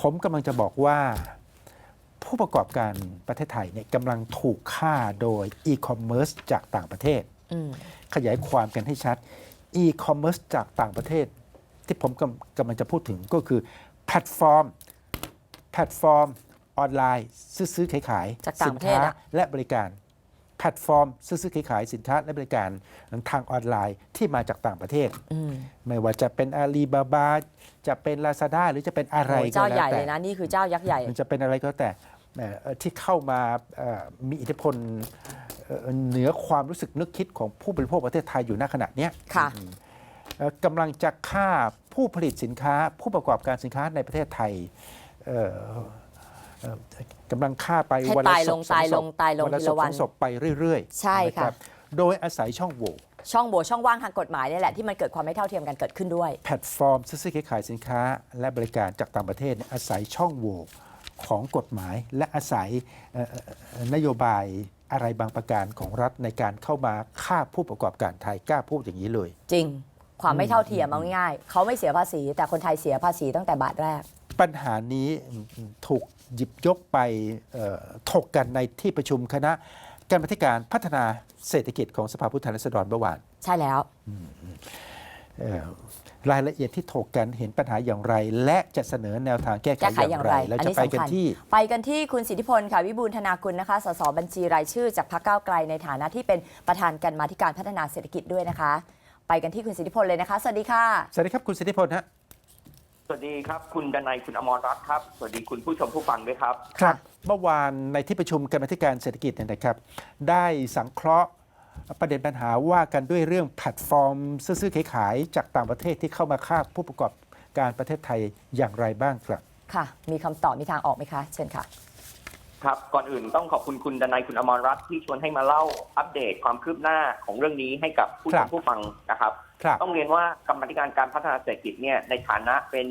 ผมกำลังจะบอกว่า ผู้ประกอบการประเทศไทยเนี่ยกำลังถูกฆ่าโดยอีคอมเมิร์ซจากต่างประเทศ อืมขยายความกันให้ชัดอีคอมเมิร์ซจากต่างประเทศ ที่ผมกำกำลังจะพูดถึงก็คือแพลตฟอร์ม แพลตฟอร์มออนไลน์ ซื้อซื้อขายขายจากต่างสิประเทศค้าอะ และบริการ แพลตฟอร์มซื้อซื้อขายขายสินค้าและบริการทางออนไลน์ที่มาจากต่างประเทศอืมไม่ว่าจะเป็นอาลีบาบาจะเป็น Lazada หรือจะเป็นอะไรโอ้ยก็เจ้าแล้ใหวญ่แต่เลยนะนี่คือเจ้ายักษ์ใหญ่ มันจะเป็นอะไรก็แต่เอ่อที่เข้ามาเอ่อมีอิทธิพลเอ่อเหนือความรู้สึกนึกคิดของผู้บริโภคประเทศไทยอยู่ณขณะเนี้ยค่ะอืมเอ่อกำลังจะฆ่าผู้ผลิตสินค้า ผู้ประกอบการสินค้าในประเทศไทยเอ่อเอ่อ กำลังฆ่าไปให้วันละตายศลพงสองตายศลพงตายลงวันละทีศละพวัสนองศพไปเรื่อยๆ ใช่ค่ะนรับโดยอาศัยช่องโหว่ช่องโหว่ช่องว่างทางกฎหมายนี่แหละที่มันเกิดความไม่เท่าเทียมกันเกิดขึ้นด้วย แพลตฟอร์มซื้อซื้อขายขายสินค้า และบริการจากต่างประเทศเนี่ยอาศัยช่องโหว่ของกฎหมาย และอาศัยเอ่อเอ่อเอ่อนโยบายอะไรบางประการของรัฐในการเข้ามาฆ่าผู้ประกอบการไทยกล้าพูดอย่างนี้เลย จริง ความไม่เท่าเทียมเอาง่ายๆเขาไม่เสียภาษี แต่คนไทยเสียภาษีตั้งแต่บาทแรก ปัญหานี้ถูก หยิบยกไปเอ่อถกกันในที่ประชุมคณะกรรมาธิการพัฒนาเศรษฐกิจของสภาผู้แทนราษฎรเมื่อวาน ใช่แล้วเอ่อรายละเอียดที่ถกกันเห็นปัญหาอย่างไร และจะเสนอแนวทางแก้ไขแก้ไขออย่าย่างงไรไรแล้วอันจะนี้ไปสำกันคัญที่ ไปกันที่คุณสิทธิพลค่ะวิบูลย์ธนาคุณนะคะ สสบัญชีรายชื่อจากพรรคก้าวไกลในฐานะที่เป็นประธานกันมาธิการพัฒนาเศรษฐกิจด้วยนะคะ ไปกันที่คุณสิทธิพลเลยนะคะ สวัสดีค่ะ สวัสดีครับคุณสิทธิพลฮะ สวัสดีครับ คุณดนัยคุณอมรรัตน์ครับ สวัสดีคุณผู้ชมผู้ฟังด้วยครับ ครับ เมื่อวานในที่ประชุมกรรมาธิการเศรษฐกิจเนี่ยนะครับ ได้สังเคราะห์ประเด็นปัญหาว่ากันด้วยเรื่องแพลตฟอร์ม ซื้อๆขายๆจากต่างประเทศที่เข้ามาฆ่าผู้ประกอบการประเทศไทยอย่างไรบ้างครับ ค่ะ มีคำตอบมีทางออกไหมคะ เชิญค่ะ ครับ ก่อนอื่นต้องขอบคุณคุณดนัยคุณอมรรัตน์ที่ชวนให้มาเล่าอัปเดตความคืบหน้าของเรื่องนี้ให้กับผู้คชรัมบ ผู้ฟังนะครับครับ ต้องเรียนว่ากรรมาธิการการพัฒนาเศรษฐกิจเนี่ยในฐานะเป็น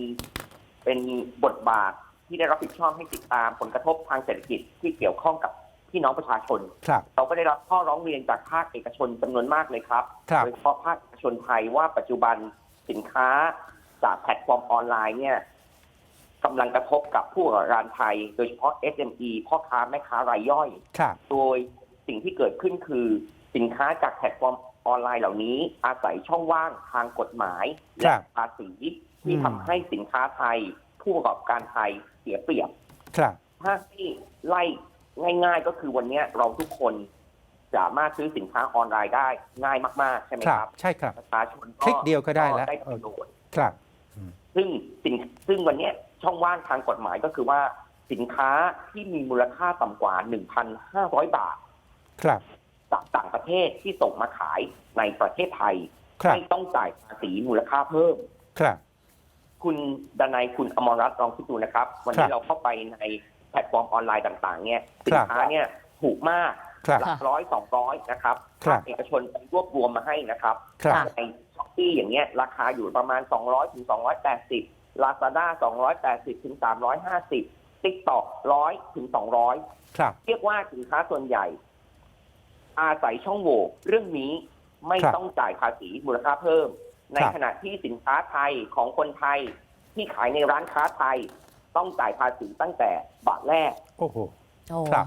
เป็นบทบาทที่ได้รับผิดชอบให้ติดตามผลกระทบทางเศรษฐกิจที่เกี่ยวข้องกับพี่น้องประชาชนครับเราก็ได้รับข้อร้องเรียนจากภาคเอกชนจำนวนมากเลยครับครับโดยเฉพาะภาคเอกชนไทยว่าปัจจุบันสินค้าจากแพลตฟอร์มออนไลน์เนี่ยกำลังกระทบกับผู้ประกอบการไทย โดยเฉพาะ SME พ่อค้าแม่ค้ารายย่อยครับโดยสิ่งที่เกิดขึ้นคือสินค้าจากแพลตฟอร์ม ออนไลน์เหล่านี้อาศัยช่องว่างทางกฎหมายคและรับภาษีที่อืมทำให้สินค้าไทย ผู้ประกอบการไทยเสียเปรียบ ครับ ถ้าที่ไล่ง่าย ๆ ก็คือวันเนี้ยเราทุกคนสามารถซื้อสินค้าออนไลน์ได้ง่ายมากๆ ใช่ไหมครัครับบใช่ครับประชาชนคลิกเดียวก็ได้แล้วได้ประโยชน์ครับ ซึ่งสิ่งซึ่งวันเนี้ยช่องว่างทางกฎหมายก็คือว่าสินค้าที่มีมูลค่าต่ำกว่า 1,500 บาท ครับ จากต่างประเทศที่ส่งมาขายในประเทศไทยครับไม่ต้องจ่ายภาษีมูลค่าเพิ่ม ครับ คุณดนัยคุณอมรรัตน์ลองคิดดูนะครับ วันครันี้บเราเข้าไปในแพลตฟอร์มออนไลน์ต่างๆ เนี่ยสิครันบค้าเนี่ยถูกมากครับหลักร้อยสองร้อยนะครับครับภาคเอกชนไปรวบรวมมาให้นะครับครับค่ะในช้อปปี้อย่างเงี้ยราคาอยู่ประมาณ200ถึง280 Lazada 280ถึง350 TikTok 100ถึง200ครับเรียกว่าสินค้าส่วนใหญ่ อาศัยช่องโหว่เรื่องนี้ไม่ครับต้องจ่ายภาษีมูลค่าเพิ่ม ในครับ ขณะที่สินค้าไทยของคนไทยที่ขายในร้านค้าไทย ต้องจ่ายภาษีตั้งแต่บาทแรก โอ้โห โอ้ครับ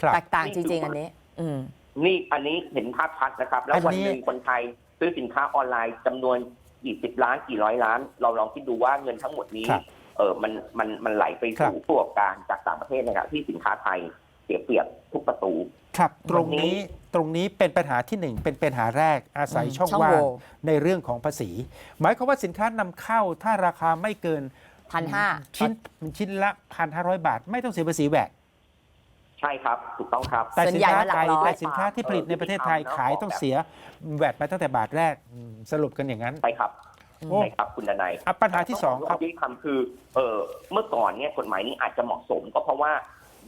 ครับ แตกต่างจริง ๆ อันนี้ อืม นี่อันนี้เห็นภาพชัดนะครับ แล้ววันอันนี้ หนึ่งคนไทยซื้อสินค้าออนไลน์จำนวนกี่สิบล้านกี่ร้อยล้าน เราลองคิดดูว่าเงินทั้งหมดนี้ ครับ เออมันมันมันไหลไปสู่ครับผู้ประกอบการจากต่างประเทศนะครับที่สินค้าไทยเสียเปรียบทุกประตู ครับตรงวันนี้นี้ตรงนี้เป็นปัญหาที่หนึ่งเป็นปัญหาแรกอาศัยอืมช่องช่องว่าโหงว่ ในเรื่องของภาษี หมายความว่าสินค้านำเข้าถ้าราคาไม่เกินพันห้า ชิ้นชิ้นละพันห้าร้อยบาท ไม่ต้องเสียภาษีแวดใช่ครับ ถูกต้องครับ แต่ส่วนสินใหญ่ค้ามันหลัไทกยร้อย แต่สินค้าที่ผลิตในประเทศไทยเออ ขายต้องเสียแวดมาตั้งแต่บาทแรกอืมสรุปกันอย่างนั้น ใช่ครับโอ้ ใช่ครับคุณดนัยอะปัญหาที่สองครับที่ทำคือเออเมื่อก่อนเนี่ยกฎหมายนี้อาจจะเหมาะสม ก็เพราะว่า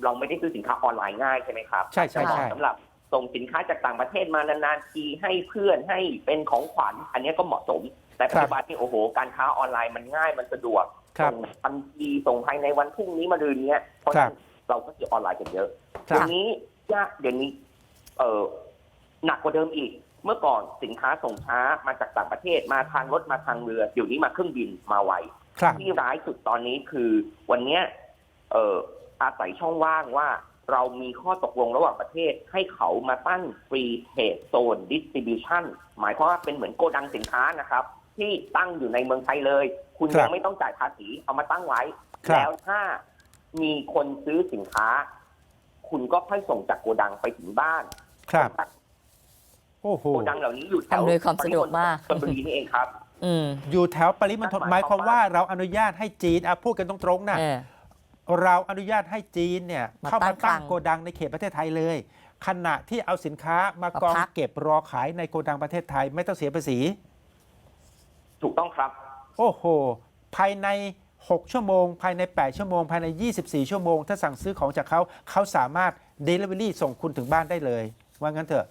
เราไม่ได้ซื้อสินค้าออนไลน์ง่ายใช่ไหมครับใช่ใช่เหมาะใช่สำหรับส่งสินค้าจากต่างประเทศมานานๆทีให้เพื่อนให้เป็นของขวัญ อันนี้ก็เหมาะสม แต่ปัจจุบันนี่โอ้โห การค้าออนไลน์มันง่ายมันสะดวกครับส่งทันทีส่งภายในวันพรุ่งนี้มารืนเนี้ยเพราะฉะนั้นเราก็ซื้อออนไลน์กันเยอะครัเดี๋ยบวนี้ยากเดี๋ยวนี้ เออหนักกว่าเดิมอีก เมื่อก่อนสินค้าส่งช้ามาจากต่างประเทศมาทางรถมาทางเรือเดี๋ยวนี้มาเครื่องบินมาไวครับที่ร้ายสุดตอนนี้คือวันเนี้ย เอ่อ อาศัยช่องว่างว่าเรามีข้อตกลงระหว่างประเทศให้เขามาตั้งฟรีเทรดโซนดิสติบิวชันหมายความว่าเป็นเหมือนโกดังสินค้านะครับ ที่ตั้งอยู่ในเมืองไทยเลย คุณครับยังไม่ต้องจ่ายภาษีเอามาตั้งไว้ ครับ แล้วถ้ามีคนซื้อสินค้า คุณก็ค่อยส่งจากโกดังไปถึงบ้าน ครับ โอ้โห โกดังเหล่านี้อยู่แถวอำนวยความสะดวกมาก ชลบุรีนี่เองครับ อืมอยู่แถวปริมณฑลหหมามายยความมคาวว่าว่าเราอนุญาตให้จีนอะพูดกันตรงๆนะ เออ เราอนุญาตให้จีนเนี่ยมาเข้าตั้มางตั้งคลังโกดังในเขตประเทศไทยเลย ขณะที่เอาสินค้ามากองมาพัก เก็บรอขายในโกดังประเทศไทย ไม่ต้องเสียภาษี ถูกต้องครับ โอ้โห ภายใน 6 ชั่วโมง ภายใน 8 ชั่วโมง ภายใน 24 ชั่วโมง ถ้าสั่งซื้อของจากเขา เขาสามารถ Delivery ส่งคุณถึงบ้านได้เลย ว่างั้นเถอะ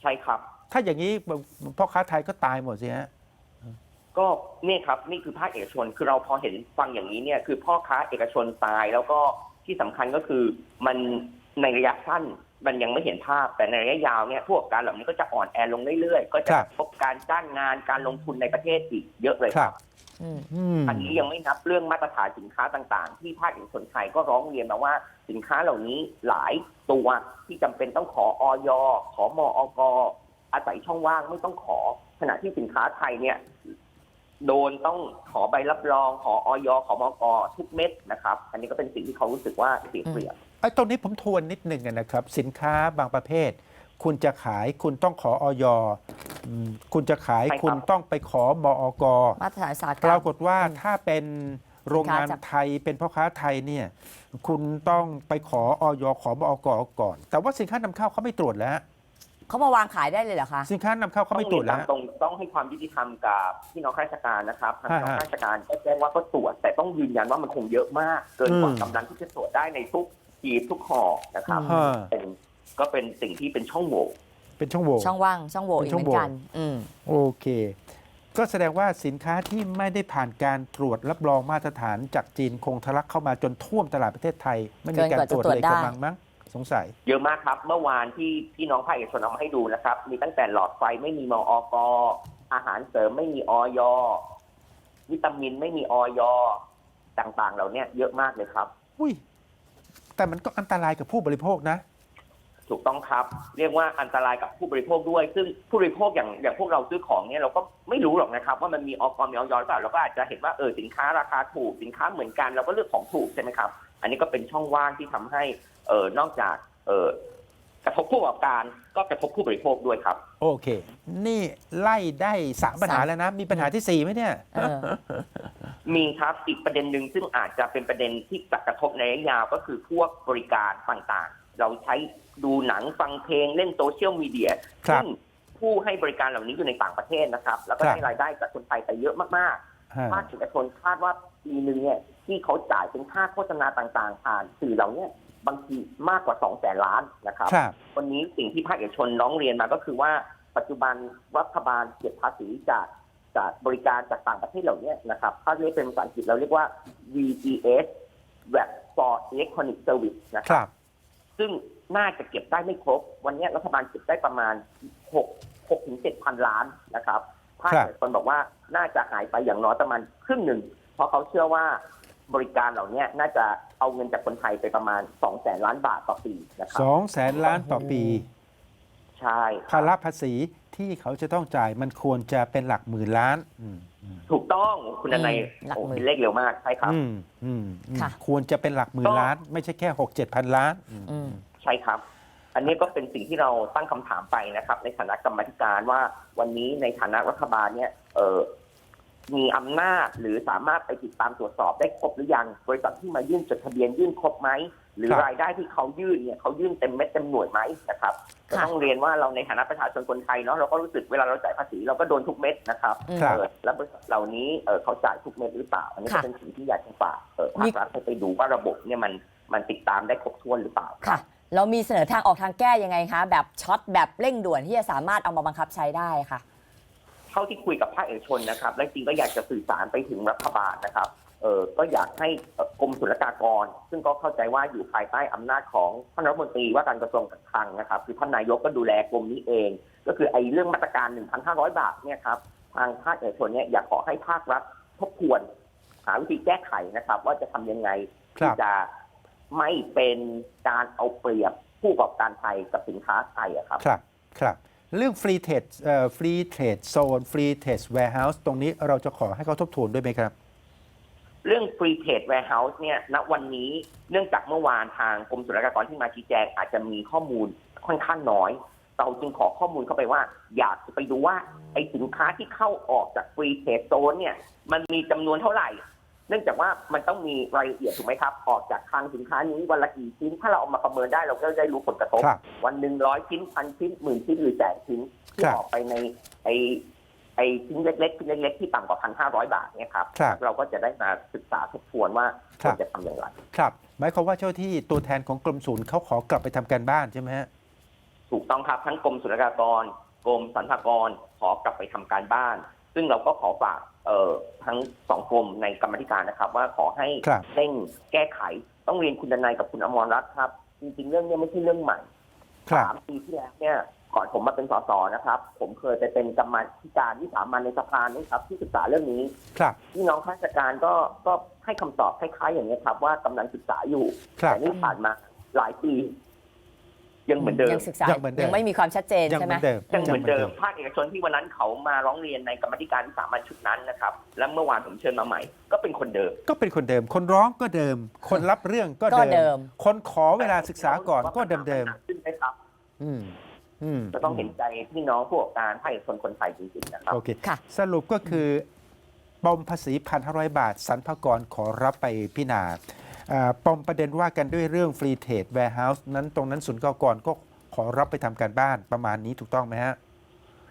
ใช่ครับ ถ้าอย่างนี้พ่อค้าไทยก็ตายหมดสิฮะ ก็นี่ครับนี่คือภาคเอกชนคือเราพอเห็นฟังอย่างนี้เนี่ยคือพ่อค้าเอกชนตายแล้วก็ที่สำคัญก็คือมันในระยะสั้นมันยังไม่เห็นภาพแต่ในระยะยาวเนี่ยพวกการเหล่านี้ก็จะอ่อนแอลงเรื่อยๆ ก็จะครับพบการจ้างงานการลงทุนในประเทศอีกเยอะเลยครับอืมอืมอันนี้ยังไม่นับเรื่องมาตรฐานสินค้าต่างๆ ที่ภาคเอกชนไทยก็ร้องเรียนมาว่าสินค้าเหล่านี้หลายตัวที่จำเป็นต้องขอออยขอมอกอาศัยช่องว่างไม่ต้องขอขณะที่สินค้าไทยเนี่ย โดนต้องขอใบรับรอง ขอออยขอมอกทุกเม็ดนะครับ อันนี้ก็เป็นสิ่งที่เขารู้สึกว่าเสียเปรียบไอ้ตรงนี้ผมทวนนิดหนึ่งอะนะครับ สินค้าบางประเภท คุณจะขายคุณต้องขอออยอืมคุณจะขายใช่ครับคุณต้องไปขอมอกมาตรฐานอุตสาหกรปรรามกฏว่าถ้าเป็นโรงงานสินค้าจากไทยเป็นพ่อค้าไทยเนี่ยคุณต้องไปขอออยขอมอกก่อน แต่ว่าสินค้านำเข้าเขาไม่ตรวจแล้ว เขามาวางขายได้เลยเหรอคะ สินค้านำเข้าเขาไม่ตรวจต้แล้องวเรียนตามตรงต้องให้ความยุติธรรมกับพี่น้องข้าราชการนะครับทางพี่น้องฮะข้าราชการก็แจ้งว่าก็ตรวจ แต่ต้องยืนยันว่ามันคงเยอะมาก เกินกว่าอืม กำลังที่จะตรวจได้ในทุกทีทุกห่อนะครับฮะเป็นก็เป็นสิ่งที่เป็นช่องโหว่ เป็นช่องโหว่ ช่องว่างช่องโหว่เป็นอีกช่เหองมือโหว่นกัน อืม โอเค ก็แสดงว่าสินค้าที่ไม่ได้ผ่านการตรวจรับรองมาตรฐานจากจีนคงทะลักเข้ามาจนท่วมตลาดประเทศไทย ไม่มีการเกินกว่าตรวจจะตรวจเลยได้กำลังมั้ง สงสัย เยอะมากครับ เมื่อวานที่พี่น้องภาคเอกชนเอามาให้ดูนะครับ มีตั้งแต่หลอดไฟไม่มีมอกอาหารเสริมไม่มีออยวิตามินไม่มีออยต่างๆ เหล่าเนี้ยเยอะมากเลยครับ อุ้ย แต่มันก็อันตรายกับผู้บริโภคนะ ถูกต้องครับ เรียกว่าอันตรายกับผู้บริโภคด้วย ซึ่งผู้บริโภคอย่างอย่างพวกเราซื้อของเนี่ยเราก็ไม่รู้หรอกนะครับ ว่ามันมีออกมีออยหรือเปล่าเราก็อาจจะเห็นว่าเออสินค้าราคาถูกสินค้าเหมือนกันเราก็เลือกของถูกใช่ไหมครับ อันนี้ก็เป็นช่องว่างที่ทำให้เออนอกจากเออกระทบผู้ประกอบการก็กระทบผู้บริโภคด้วยครับ โอเค นี่ไล่ได้สามปัญหาสามแล้วนะ มีปัญหาที่สี่ไหมเนี่ย เออ มีครับอีกประเด็นหนึ่งซึ่งอาจจะเป็นประเด็นที่จะกระทบในระยะยาวก็คือพวกบริการต่างๆ เราใช้ดูหนังฟังเพลงเล่นโซเชียลมีเดียครับซึ่งผู้ให้บริการเหล่านี้อยู่ในต่างประเทศนะครับ แล้วก็ครับ ได้รายได้จากคนไทยไปเยอะมากฮะๆ ภาคเอกชนคาดว่าปีหนึ่งเนี่ยที่เขาจ่ายเป็นค่าโฆษณาต่างๆ ผ่านสื่อเหล่าเนี้บางทีมากกว่า2องแสนล้านนะครับครับวันนี้สิ่งที่ภาคเอกชนร้องเรียนมาก็คือว่าปัจจุบันรัฐบาลเก็บภาษีจากจากบริการจากต่างประเทศเหล่านี้นะครับถ้าเรียกเป็นภาษาอังกฤษเราเรียกว่า VES VAT for Electronic Service นะคครับรับซึ่งน่าจะเก็บได้ไม่ครบ วันนี้รัฐบาลเก็บได้ประมาณ6 6ถึง7พันล้านนะครับ ภาคครับเอกชนบอกว่าน่าจะหายไปอย่างน้อยประมาณครึ่งหนึ่ง เพราะเขาเชื่อว่าบริการเหล่านี้น่าจะเอาเงินจากคนไทยไปประมาณ2แสนล้านบาทต่อปีนะครัสองแสนล้านต่อปี ใช่คภารับระภาษีที่เขาจะต้องจ่ายมันควรจะเป็นหลักหมื่นล้านอืมอืมถูกต้องคุณนายอืมหลักโอ้หมื่นเป็นเลขเร็วมากใช่ครับอืมอืมอืมค่ะควรจะเป็นหลักหมื่นก็ล้าน ไม่ใช่แค่หกเจ็ดพันล้านอืมอืมใช่ครับ อันนี้ก็เป็นสิ่งที่เราตั้งคำถามไปนะครับ ในฐานะกรรมาธิการว่าวันนี้ในฐานะรัฐบาลเนี่ยเออมีอำนาจหรือสามารถไปติดตามตรวจสอบได้ครบหรือยัง บริษัทที่มายื่นจดทะเบียนยื่นครบไหมหรือครับรายได้ที่เขายื่นเนี่ยเขายื่นเต็มเม็ดเต็มหน่วยไหมนะครับก็ค่ะต้องเรียนว่าเราในฐานะประชาชนคนไทยเนาะเราก็รู้สึกเวลาเราจ่ายภาษีเราก็โดนทุกเม็ดนะครับอืมครับเออแล้วบริษัทเหล่านี้เออเขาจ่ายทุกเม็ดหรือเปล่า อันนี้ก็ค่ะเป็นสิ่งที่อยากจะฝากเออภามีครัฐให้ไปดูว่าระบบเนี่ยมันมันติดตามได้ครบถ้วนหรือเปล่าค่ะ เรามีเสนอทางออกทางแก้ยังไงคะ แบบช็อตแบบเร่งด่วนที่จะสามารถเอามาบังคับใช้ได้ค่ะ เท่าที่คุยกับภาคเอกชนนะครับและจริงก็อยากจะสื่อสารไปถึงรัฐบาลนะครับเออก็อยากให้เอ่อกรมศุลกากร ซึ่งก็เข้าใจว่าอยู่ภายใต้อำนาจของท่านรัฐมนตรีว่าการกระทรวงการคลังนะครับ คือท่านนายกก็ดูแลกรมนี้เอง ก็คือไอ้เรื่องมาตรการ 1,500 บาทเนี่ยครับทางภาคเอกชนเนี่ยอยากขอให้ภาครัฐทบทวน หาวิธีแก้ไขนะครับ ว่าจะทำยังไงครัที่บจะ ไม่เป็นการเอาเปรียบผู้ประกอบการไทยกับสินค้าไทยอะครับ ครับ ครับ เรื่องฟรีเทรดฟรีเทรดโซนฟรีเทรดแวร์เฮาส์ตรงนี้เราจะขอให้เขาทบทวนด้วยไหมครับ เรื่อง Free Trade Warehouse เนี่ยณวันนี้เนื่องจากเมื่อวานทางกรมศุลกากรที่มาชี้แจงอาจจะมีข้อมูลค่อนข้างน้อย เราจึงขอข้อมูลเข้าไปว่า อยากจะไปดูว่าไอ้สินค้าที่เข้าออกจาก Free Trade Zone เนี่ย มันมีจำนวนเท่าไหร่ เนื่องจากว่ามันต้องมีรายละเอียดถูกไหมครับออกจากคลังสินค้านี้วันละกี่ชิ้น ถ้าเราเอามาประเมินได้เราก็ได้รู้ผลกระทบ ครับ วันหนึ่งร้อยชิ้นพันชิ้นหมื่นชิ้นหรือแสนชิ้นที่ครับ ออกไปในไอไอชิ้นเล็กๆชิ้นเล็กๆที่ต่ำกว่าพันห้าร้อยบาทเนี่ยครับครับ เราก็จะได้มาศึกษาทบทวนว่าคครัวบ รจะทำอย่างไร ครับ หมายความว่าเจ้าที่ตัวแทนของกรมศูนย์เขาขอกลับไปทำการบ้านใช่ไหมฮะ ถูกต้องครับทั้งกรมศุลกากร กรมสรรพากรขอกลับไปทำการบ้าน ซึ่งเราก็ขอฝาก เอ่อทั้งสองกรมในกรรมาธิการนะครับ ว่าขอให้ครับ เร่งแก้ไข ต้องเรียนคุณดนายกับคุณอมรรัตน์ครับ จริงๆ เรื่องนี้ไม่ใช่เรื่องใหม่ ครับ สามปีที่แล้วเนี่ยก่อนผมมาเป็นสสนะครับ ผมเคยไปเป็นกรรมาธิการที่สามัญในสภานี่ครับ ที่ศึกษาเรื่องนี้ครับ พี่น้องข้าราชการก็ก็ให้คำตอบคล้ายๆอย่างนี้ยครับ ว่ากำลังศึกษาอยู่ ครับ แต่นี่ผ่านมาหลายปี ยังเหมือนเดิมยังศึกษายังเหมือนเดิม ยังไม่มีความชัดเจนยังใช่เหไหมมือนเดิมยังเหมือนเดิมยังภาคเอกชนที่วันนั้นเขามาร้องเรียนในกรรมาธิการวิสามัญชุดนั้นนะครับ และเมื่อวานผมเชิญมาใหม่ ก็เป็นคนเดิม ก็เป็นคนเดิม คนร้องก็เดิม คนรับเรื่องก็ก็เดิม คนขอเวลาศึกษาก่อนก็เดิมเดิมขึ้นไหมครับๆอืมอืมจะต้องเห็นใจพี่น้องผู้ประกอบการภาคเอกชนคนไทยจริงๆนะครับ โอเคค่ะ สรุปก็คือปมภาษีพันห้าร้อยบาทสรรพากรขอรับไปพิจารณาอ่า ปมประเด็นว่ากันด้วยเรื่องฟรีเทรดแวร์เฮาส์นั้นตรงนั้นศูนย์กากรก็ขอรับไปทำการบ้านประมาณนี้ถูกต้องไหมฮะ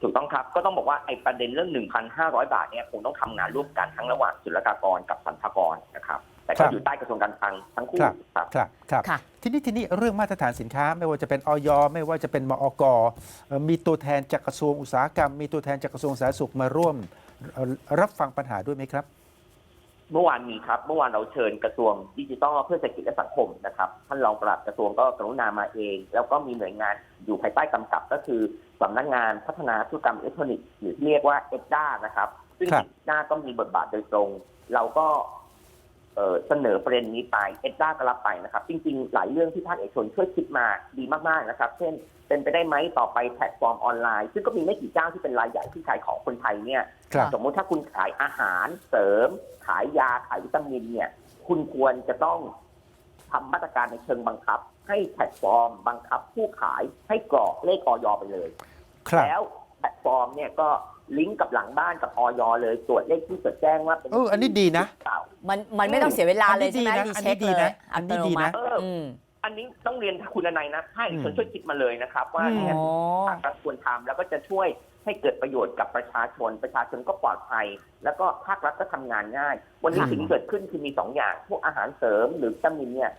ถูกต้องครับ ก็ต้องบอกว่าไอ้ประเด็นเรื่อง 1,500 บาทเนี่ยคงต้องทำงานร่วมกันทั้งระหว่างศุลกากรกับสรรพากรนะครับ แต่ครัก็บอยู่ใต้กระทรวงการคลังทั้งคู่ครับครับครับครับค่ะทีนี้ทีนี้เรื่องมาตรฐานสินค้าไม่ว่าจะเป็นออยไม่ว่าจะเป็นมอกเอ่อมีตัวแทนจากกระทรวงอุตสาหกรรม มีตัวแทนจากกระทรวงสาธารณสุขมาร่วมเอ่อรับฟังปัญหาด้วยไหมครับ เมื่อวานมีครับ เมื่อวานเราเชิญกระทรวงดิจิทัลเพื่อเศรษฐกิจและสังคมนะครับ ท่านรองปลัดกระทรวงก็กรุณามาเอง แล้วก็มีหน่วยงานอยู่ภายใต้กำกับก็คือสำนักงานพัฒนาธุรกรรมอิเล็กทรอนิกส์หรือที่เรียกว่าเอ็ดด้านะครับ ซึ่งครับเอ็ดด้าก็มีบทบาทโดยตรง เราก็ เอ่อเสนอประเด็นนี้ไปเอ็ดด้าก็รับไปนะครับ จริงๆ หลายเรื่องที่ภาคเอกชนช่วยคิดมาดีมากๆนะครับ เช่น เป็นไปได้ไหมต่อไปแพลตฟอร์มออนไลน์ ซึ่งก็มีไม่กี่เจ้าที่เป็นรายใหญ่ที่ขายของคนไทยเนี่ยครับสมมติถ้าคุณขายอาหารเสริม ขายยาขายวิตามินเนี่ย คุณควรจะต้องทำมาตรการในเชิงบังคับ ให้แพลตฟอร์ม บังคับผู้ขายให้กรอกเลขออยไปเลยครับแล้วแพลตฟอร์มเนี่ยก็ ลิงก์กับหลังบ้านกับออยเลยตรวจเลขที่จดแจ้งว่าเป็นเอออันนี้ดีนะ เปล่า มันมันไม่ต้องเสียเวลาเลยใช่ไหมอันนี้ดีนะรีเช็คอันนี้ดีเลนะยอัอันตนี้โนดีมันะติเอออืม อันนี้ต้องเรียนคุณนายนะภาคเอกชนอืมช่วยคิดมาเลยนะครับ ว่าอืม เนี่ยอ๋อภาครัฐควรทำแล้วก็จะช่วยให้เกิดประโยชน์กับประชาชน ประชาชนก็ปลอดภัย แล้วก็ภาครัฐก็ทำงานง่าย วันนี้ค่ะ สิ่งที่เกิดขึ้นคือมีสองอย่าง พวกอาหารเสริมหรือวิตามินเนี่ย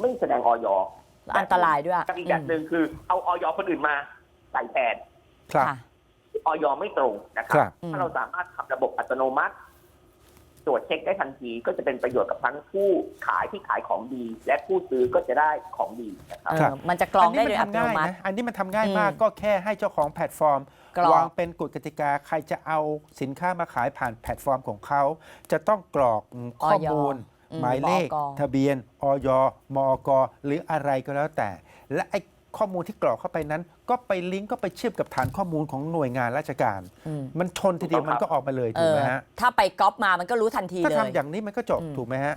ไม่แสดงออยอันตรายด้วยกับอีกแบบหนึ่งคือเอาออยคนอื่นมาใส่แทนครับ ค่ะ ออยไม่ตรงนะคครัรับบถ้าเราสามารถทำระบบอัตโนมัติ ตรวจเช็คได้ทันทีก็จะเป็นประโยชน์กับทั้งผู้ขายที่ขายของดี และผู้ซื้อก็จะได้ของดีนะครับ เออครับ มันจะกรองได้นโดนี้ยอัมันตทำโนง่ายมัตินะอันนี้มันทำง่ายอืมมากก็แค่ให้เจ้าของแพลตฟอร์ม กรอก วางเป็นกฎกติกาใครจะเอาสินค้ามาขายผ่านแพลตฟอร์มของเขา จะต้องกรอกข้อมูล อืมหมายเลขมอกทะเบียนออยมอกหรืออะไรก็แล้วแต่ และไอ้ ข้อมูลที่กรอกเข้าไปนั้น ก็ไปลิงก์ก็ไปเชื่อมกับฐานข้อมูลของหน่วยงานราชการ อืมมันชนทีเดียวมันก็ออกมาเลยเอถูกอไหมฮะถ้าไปก๊อปมามันก็รู้ทันทีถ้าเลย ทำอย่างนี้มันก็จบอืม ถูกไหมฮะ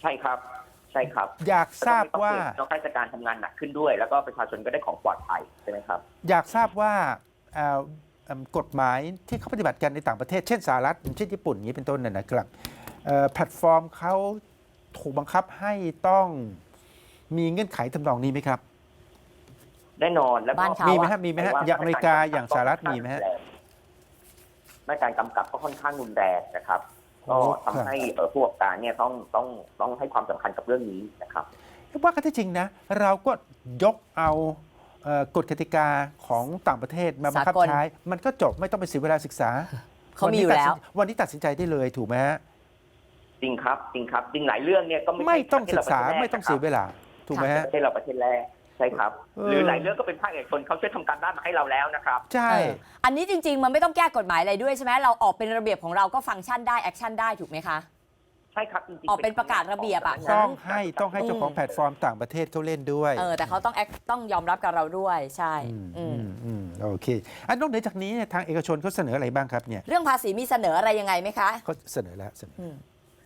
ใช่ครับ ใช่ครับอยากทราบว่า แล้วก็ไม่ต้องเปลี่ยนเจ้าข้าราชการทำงานหนักขึ้นด้วย แล้วก็ประชาชนก็ได้ของปลอดภัยใช่ไหมครับ อยากทราบว่าเอ่อเอิ่มกฎหมายที่เขาปฏิบัติกันในต่างประเทศ เช่นสหรัฐเช่นญี่ปุ่นอย่างนี้เป็นต้นน่ะนะครับเอ่อแพลตฟอร์มเขาถูกบังคับให้ต้องมีเงื่อนไขทำนองนี้ไหมครับ แน่นอนแล้วก็บ้านเขามีไหมฮะมีไหมฮะว่อย่างอเมริกาอย่างสหรัฐมีไหมฮะมาตรการกำกับก็ค่อนข้างรุนแรงนะครับโอ้ก็ครับทำให้เอ่อผู้ประกอบการเนี่ยต้องต้องต้องให้ความสำคัญกับเรื่องนี้นะครับว่ากันที่จริงนะ เราก็ยกเอาเอ่อกฎกติกาของต่างประเทศมาบังคับสากลใช้ มันก็จบไม่ต้องไปเสียเวลาศึกษาเขามีอยู่แล้ว วันนี้ตัดสินใจได้เลยถูกไหมฮะจริงครับจริงครับจริงหลายเรื่องเนี่ยก็ไม่ไม่ใช่ต้องศึกษาประทศแรไม่ต้องเสียเวลา ถูกไหมฮะประเทศเราประเทศแรก ใช่ครับ เออ หรือหลายเรื่องก็เป็นภาคเอกชนเขาช่วยทำการบ้านมาให้เราแล้วนะครับ ใช่ เอออันนี้จริง ๆ มันไม่ต้องแก้กฎหมายอะไรด้วยใช่ไหมเราออกเป็นระเบียบของเราก็ฟังก์ชันได้แอคชั่นได้ถูกไหมคะ ใช่ครับจริงๆออกเป็นประกาศระเบียบอะ ขต้องสำนักงานให้ต้องให้เจ้าของแพลตฟอร์มต่างประเทศเขาเล่นด้วย เออแต่เขาต้องแอคต้องยอมรับกับเราด้วยใช่อืมอือืมมอืมโอเค อันนอกเหนือจากนี้เนี่ยทางเอกชนเขาเสนออะไรบ้างครับเนี่ยเรื่องภาษีมีเสนออะไรยังไงไหมคะเขาเสนอแล้วเสนอ อืม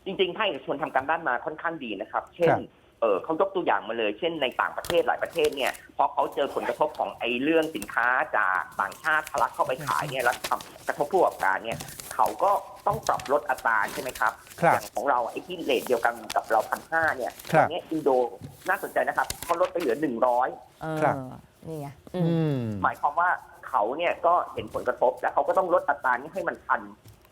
จริงๆภาคเอกชนทำการบ้านมาค่อนข้างดีนะครับ เช่น ครับ เออเขายกตัวอย่างมาเลย เช่นในต่างประเทศหลายประเทศเนี่ยพอเขาเจอผลกระทบของไอ้เรื่องสินค้าจากต่างชาติทะลักเข้าไปขายเนี่ยแล้วทำกระทบผู้ประกอบการเนี่ยเขาก็ต้องปรับลดอัตราใช่ไหมครับครับ อย่างของเราไอ้ที่เลทเดียวกันกับเราพันห้าเนี่ยครับตอนนี้อินโดน่าสนใจนะครับเขาลดไปเหลือหนึ่งร้อย เออครับ นี่ไงอือืมมหมายความว่าเขาเนี่ยก็เห็นผลกระทบแต่เขาก็ต้องลดอัตรานี้ให้มันทัน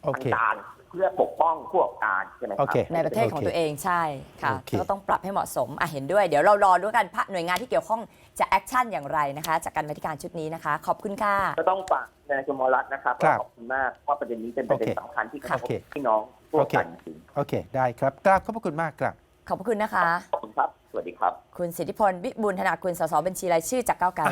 โอทันเค การ เพื่อปกป้องผู้ประกอบการใช่ไหมคโอรับเค ในประเทศของโอเคตัวเองใช่ ค่ะโอเค ก็ต้องปรับให้เหมาะสมอะเห็นด้วย เดี๋ยวเรารอดูกันพระหน่วยงานที่เกี่ยวข้องจะแอคชั่นอย่างไรนะคะ จากการบริการชุดนี้นะคะ ขอบคุณค่ะ ก็ต้องฝากนายจมรัตน์นะครับครับขอบคุณมากว่าประเด็นนี้เป็นประเด็นโอเคสำคัญที่กระทบโอเคพี่น้องร่วมกันจริงโอเค ได้ครับกราบขอบพระคุณมากครับ ขอบพระคุณนะคะขอบคุณครับ สวัสดีครับ คุณสิทธิพลวิบูลย์ธนากุลสสบัญชีรายชื่อจากก้าวไกล